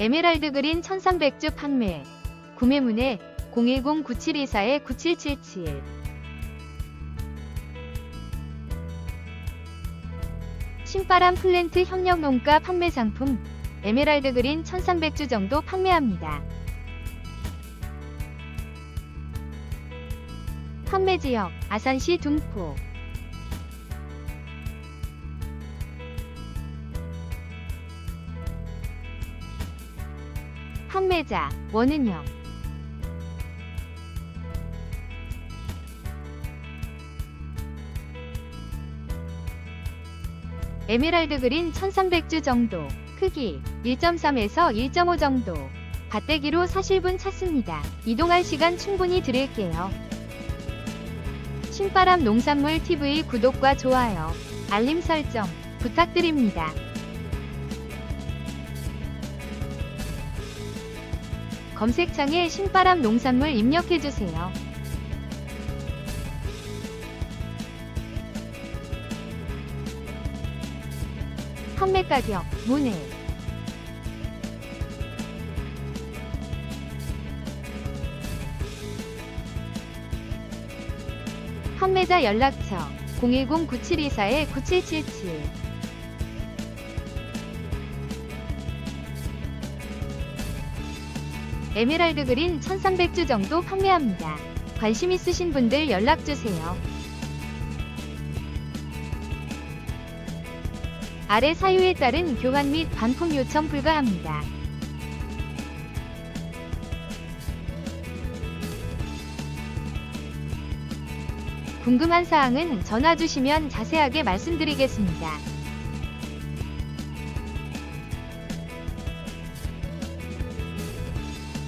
에메랄드 그린 1300주 판매. 구매문의 010-9724-9777. 신바람 플랜트 협력 농가 판매 상품 에메랄드 그린 1300주 정도 판매합니다. 판매 지역 아산시 둔포 판매자 원은영 에메랄드 그린 1300주 정도 크기 1.3에서 1.5 정도 밭대기로 사실 분 찾습니다. 이동할 시간 충분히 드릴게요. 신바람 농산물 TV 구독과 좋아요, 알림 설정 부탁드립니다. 검색창에 신바람 농산물 입력해주세요. 판매 가격, 문의 판매자 연락처 010-9724-9777 에메랄드 그린 1300주 정도 판매합니다. 관심 있으신 분들 연락주세요. 아래 사유에 따른 교환 및 반품 요청 불가합니다. 궁금한 사항은 전화 주시면 자세하게 말씀드리겠습니다.